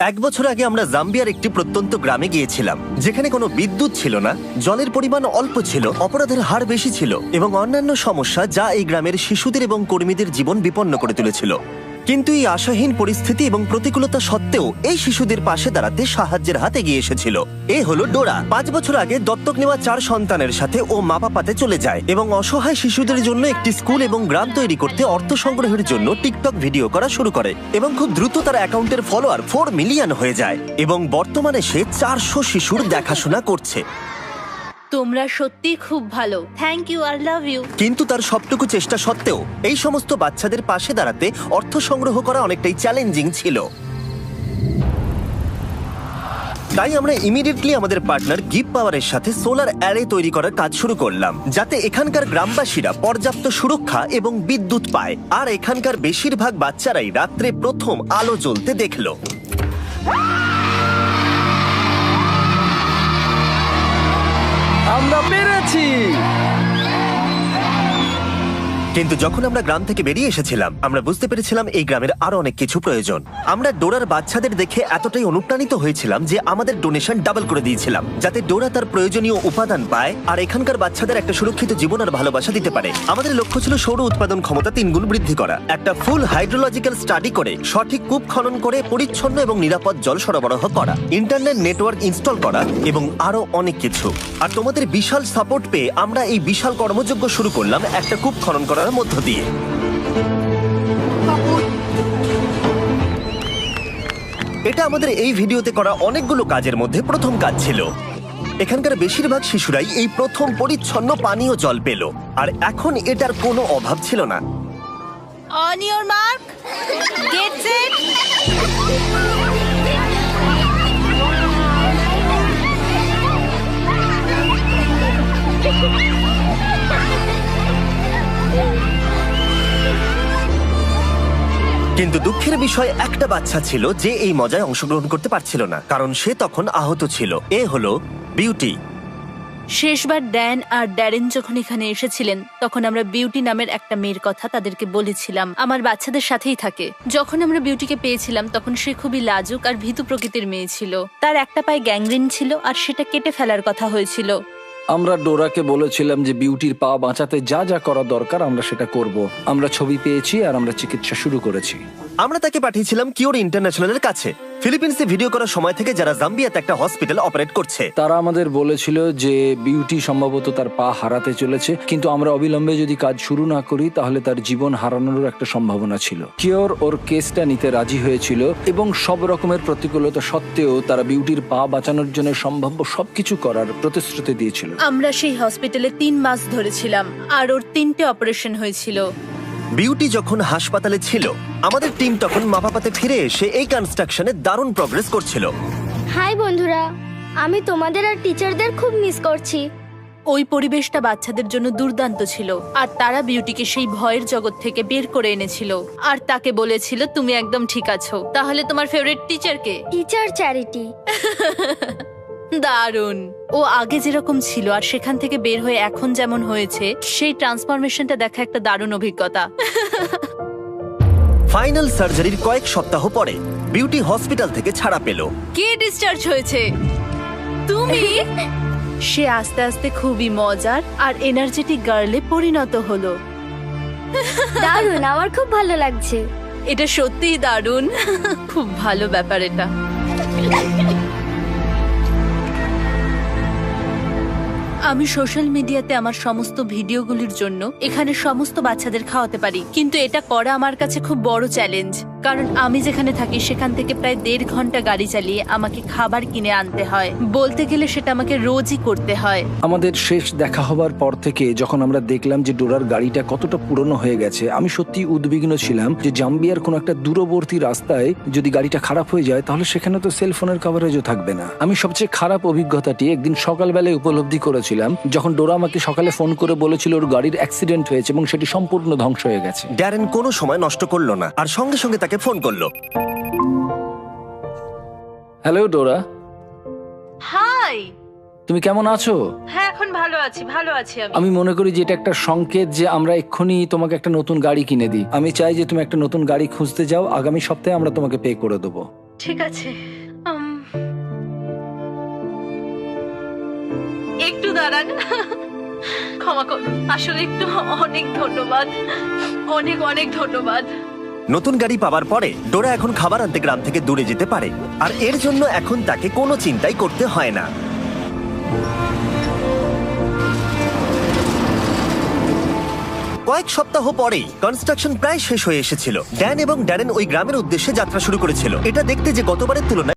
এক বছর আগে আমরা জাম্বিয়ার একটি প্রত্যন্ত গ্রামে গিয়েছিলাম, যেখানে কোনো বিদ্যুৎ ছিল না, জলের পরিমাণ অল্প ছিল, অপরাধের হার বেশি ছিল এবং অন্যান্য সমস্যা যা এই গ্রামের শিশুদের এবং কর্মীদের জীবন বিপন্ন করে তুলেছিল। কিন্তু এই আশাহীন পরিস্থিতি এবং প্রতিকূলতা সত্ত্বেও এই শিশুদের পাশে দাঁড়াতে সাহায্যের হাতে এগিয়ে এসেছিল। এ হলো ডোরা। পাঁচ বছর আগে দত্তক নেওয়া চার সন্তানের সাথে ও মা পাপাতে চলে যায় এবং অসহায় শিশুদের জন্য একটি স্কুল এবং গ্রাম তৈরি করতে অর্থ সংগ্রহের জন্য টিকটক ভিডিও করা শুরু করে এবং খুব দ্রুত তার অ্যাকাউন্টের ফলোয়ার ফোর মিলিয়ন হয়ে যায় এবং বর্তমানে সে চারশো শিশুর দেখাশোনা করছে। তোমরা সত্যি খুব ভালো। থ্যাংক ইউ আর লাভ ইউ কিন্তু তার সবটুকু চেষ্টা সত্ত্বেও এই সমস্ত বাচ্চাদের পাশে দাঁড়াতে অর্থ সংগ্রহ করা অনেকটাই চ্যালেঞ্জিং ছিল। তাই আমরা ইমিডিয়েটলি আমাদের পার্টনার গিফট পাওয়ারের সাথে সোলার অ্যারে তৈরি করার কাজ শুরু করলাম, যাতে এখানকার গ্রামবাসীরা পর্যাপ্ত সুরক্ষা এবং বিদ্যুৎ পায়। আর এখানকার বেশিরভাগ বাচ্চারাই রাত্রে প্রথম আলো জ্বলতে দেখল। কিন্তু যখন আমরা গ্রাম থেকে বেরিয়ে এসেছিলাম, আমরা বুঝতে পেরেছিলাম এই গ্রামের আরও অনেক কিছু প্রয়োজন। আমরা ডোরার বাচ্চাদের দেখে এতটাই অনুপ্রাণিত হয়েছিলাম যে আমাদের ডোনেশন ডাবল করে দিয়েছিলাম, যাতে ডোরা তার প্রয়োজনীয় উপাদান পায় আর এখানকার বাচ্চাদের একটা সুরক্ষিত জীবন আর ভালোবাসা দিতে পারে। আমাদের লক্ষ্য ছিল সৌর উৎপাদন ক্ষমতা তিন গুণ বৃদ্ধি করা। একটা ফুল হাইড্রোলজিক্যাল স্টাডি করে সঠিক কূপ খনন করে পরিচ্ছন্ন এবং নিরাপদ জল সরবরাহ করা ইন্টারনেট নেটওয়ার্ক ইনস্টল করা এবং আরও অনেক কিছু। আর তোমাদের বিশাল সাপোর্ট পেয়ে আমরা এই বিশাল কর্মযজ্ঞ শুরু করলাম একটা কূপ খনন করার মধ্য দিয়ে। এটা আমাদের এই ভিডিওতে করা অনেকগুলো কাজের মধ্যে প্রথম কাজ ছিল। এখানকার বেশিরভাগ শিশুরাই এই প্রথম পরিচ্ছন্ন পানীয় জল পেল আর এখন এটার কোনো অভাব ছিল না। On your mark get set কিন্তু দুঃখের বিষয় একটা বাচ্চা ছিল যে এই মজায় অংশগ্রহণ করতে পারছিল না, কারণ সে তখন আহত ছিল। এ হলো বিউটি। শেষবার ড্যান আর ড্যারেন যখন এখানে এসেছিলেন, তখন আমরা বিউটি নামের একটা মেয়ের কথা তাদেরকে বলেছিলাম। আমার বাচ্চাদের সাথেই থাকে। যখন আমরা বিউটিকে পেয়েছিলাম, তখন সে খুবই লাজুক আর ভীতু প্রকৃতির মেয়ে ছিল। তার একটা পায়ে গ্যাংগ্রিন ছিল আর সেটা কেটে ফেলার কথা হয়েছিল। আমরা ডোরাকে বলেছিলাম যে বিউটির পা বাঁচাতে যা যা করা দরকার আমরা সেটা করব। আমরা ছবি পেয়েছি আর আমরা চিকিৎসা শুরু করেছি। আমরা তাকে পাঠিয়েছিলাম কিওর ইন্টারন্যাশনালের কাছে। ফিলিপিন্সে ভিডিও করার সময় থেকে যারা জাম্বিয়াতে একটা হসপিটাল অপারেট করছে। তারা আমাদের বলেছিল যে বিউটি সম্ভবত তার পা হারাতে চলেছে কিন্তু আমরা অবিলম্বে যদি কাজ শুরু না করি তাহলে তার জীবন হারানোর একটা সম্ভাবনা ছিল। কিওর ওর কেসটা নিতে রাজি হয়েছিল এবং সব রকমের প্রতিকূলতা সত্ত্বেও তারা বিউটির পা বাঁচানোর জন্য সম্ভাব্য সবকিছু করার প্রতিশ্রুতি দিয়েছিল। আমরা সেই হসপিটালে তিন মাস ধরেছিলাম আর ওর তিনটে অপারেশন হয়েছিল। বিউটি যখন হাসপাতালে ছিল আমাদের টিম তখন মাপাপাতে ফিরে এসে এই কনস্ট্রাকশনে দারুণ প্রগ্রেস করছিল। হাই বন্ধুরা আমি তোমাদের আর টিচারদের খুব মিস করছি। ওই পরিবেশটা বাচ্চাদের জন্য দুর্দান্ত ছিল আর তারা বিউটিকে সেই ভয়ের জগৎ থেকে বের করে এনেছিল। আর তাকে বলেছিল তুমি একদম ঠিক আছো। তাহলে তোমার ফেভারিট টিচারকে টিচার চ্যারিটি দারুণ। ও আগে যেরকম ছিল আর সেখান থেকে বের হয়ে এখন যেমন হয়েছে সেই ট্রান্সফরমেশনটা দেখা একটা দারুণ অভিজ্ঞতা। ফাইনাল সার্জারির কয়েক সপ্তাহ পরে বিউটি হসপিটাল থেকে ছাড়া পেল। কে ডিসচার্জ হয়েছে? তুমি? সে আস্তে আস্তে খুবই মজার আর এনার্জেটিক গার্লে পরিণত হলো। দারুণ আমার খুব ভালো লাগছে। এটা সত্যিই দারুণ। খুব ভালো ব্যাপার এটা। আমি সোশ্যাল মিডিয়াতে আমার সমস্ত ভিডিওগুলির জন্য এখানে সমস্ত বাচ্চাদের খাওয়াতে পারি। কিন্তু এটা করা আমার কাছে খুব বড় চ্যালেঞ্জ। কারণ আমি যেখানে থাকি সেখান থেকে প্রায় দেড় ঘণ্টা গাড়ি চালিয়ে আমাকে খাবার কিনে আনতে হয়। বলতে গেলে সেটা আমাকে রোজই করতে হয়। আমাদের শেষ দেখা হবার পর থেকে যখন আমরা দেখলাম যে ডোরার গাড়িটা কতটা পুরনো হয়ে গেছে আমি সত্যি উদ্বিগ্ন ছিলাম যে জাম্বিয়ার কোনো একটা দূরবর্তী রাস্তায় যদি গাড়িটা খারাপ হয়ে যায় তাহলে সেখানে তো সেল ফোনের কভারেজও থাকবে না। আমি সবচেয়ে খারাপ অভিজ্ঞতাটি একদিন সকালবেলায় উপলব্ধি করেছিলাম যখন ডোরা আমাকে সকালে ফোন করে বলেছিল ওর গাড়ির অ্যাক্সিডেন্ট হয়েছে এবং সেটি সম্পূর্ণ ধ্বংস হয়ে গেছে। ড্যারেন কোনো সময় নষ্ট করল না আর সঙ্গে সঙ্গে তাকে ফোন করল। Hello Dora. হাই। তুমি কেমন আছো? হ্যাঁ এখন ভালো আছি ভালো আছি আমি। আমি মনে করি যে এটা একটা সংকেত যে আমরা এক্ষুনি তোমাকে একটা নতুন গাড়ি কিনে দিই। আমি চাই যে তুমি একটা নতুন গাড়ি খুঁজতে যাও আগামী সপ্তাহে আমরা তোমাকে পে করে দেবো। ঠিক আছে উম, একটু দাঁড়ান। ক্ষমা করুন আসলে একটু অনেক ধন্যবাদ অনেক অনেক ধন্যবাদ। নতুন গাড়ি পাওয়ার পরে ডোরা এখন খাবার আনতে গ্রাম থেকে দূরে যেতে পারে। আর এর জন্য এখন তাকে কোনো চিন্তাই করতে হয় না। কয়েক সপ্তাহ পরেই কনস্ট্রাকশন প্রায় শেষ হয়ে এসেছিল। ড্যান এবং ড্যানেন ওই গ্রামের উদ্দেশ্যে যাত্রা শুরু করেছিল। এটা দেখতে যে গতবারের তুলনায়